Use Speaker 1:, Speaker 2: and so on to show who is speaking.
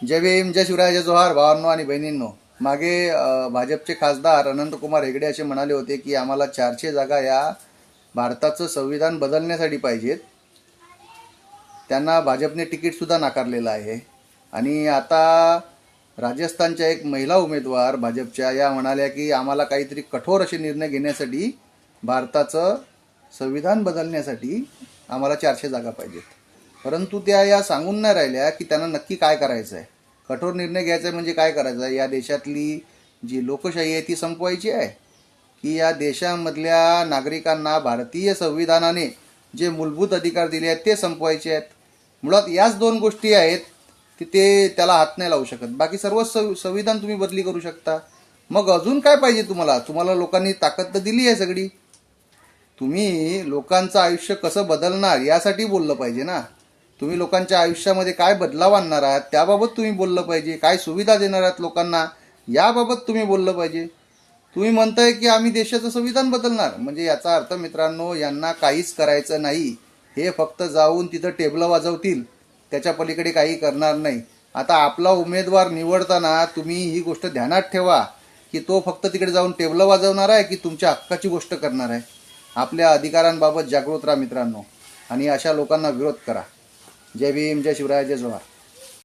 Speaker 1: जय भीम जय शिवराय जोहार भावांनो आणि बहिणींनो. मागे भाजपचे खासदार अनंतकुमार हेगडे असे म्हणाले होते की आम्हाला चारशे जागा या भारताचं संविधान बदलण्यासाठी पाहिजेत. त्यांना भाजपने तिकीटसुद्धा नाकारलेलं आहे. आणि आता राजस्थानच्या एक महिला उमेदवार भाजपच्या या म्हणाल्या की आम्हाला काहीतरी कठोर असे निर्णय घेण्यासाठी भारताचं संविधान बदलण्यासाठी आम्हाला चारशे जागा पाहिजेत. परंतु त्या या सांगून नाही राहिल्या की त्यांना नक्की काय करायचं आहे कठोर निर्णय घ्यायचा आहे म्हणजे काय करायचं आहे या देशातली जी लोकशाही आहे ती संपवायची आहे? की या देशामधल्या नागरिकांना भारतीय संविधानाने जे मूलभूत अधिकार दिले आहेत ते संपवायचे आहेत? मुळात याच दोन गोष्टी आहेत की ते त्याला हात नाही लावू शकत. बाकी सर्व संविधान तुम्ही बदली करू शकता. मग अजून काय पाहिजे तुम्हाला? तुम्हाला लोकांनी ताकद तर दिली आहे सगळी. तुम्ही लोकांचं आयुष्य कसं बदलणार यासाठी बोललं पाहिजे ना? तुम्ही लोकांच्या आयुष्यामध्ये काय बदलाव आणणार आहात? त्याबाबत तुम्ही बोललं पाहिजे. काय सुविधा देणार आहात लोकांना? याबाबत तुम्ही बोललं पाहिजे. तुम्ही म्हणताय की आम्ही देशाचं संविधान बदलणार. म्हणजे याचा अर्थ मित्रांनो यांना काहीच करायचं नाही. हे फक्त जाऊन तिथं टेबलं वाजवतील. त्याच्या पलीकडे काही करणार नाही. आता आपला उमेदवार निवडताना तुम्ही ही गोष्ट ध्यानात ठेवा की तो फक्त तिकडे जाऊन टेबलं वाजवणार आहे की तुमच्या हक्काची गोष्ट करणार आहे. आपल्या अधिकारांबाबत जागृत राहा मित्रांनो. आणि अशा लोकांना विरोध करा. जय भीम जय शिवराय जय जोहार.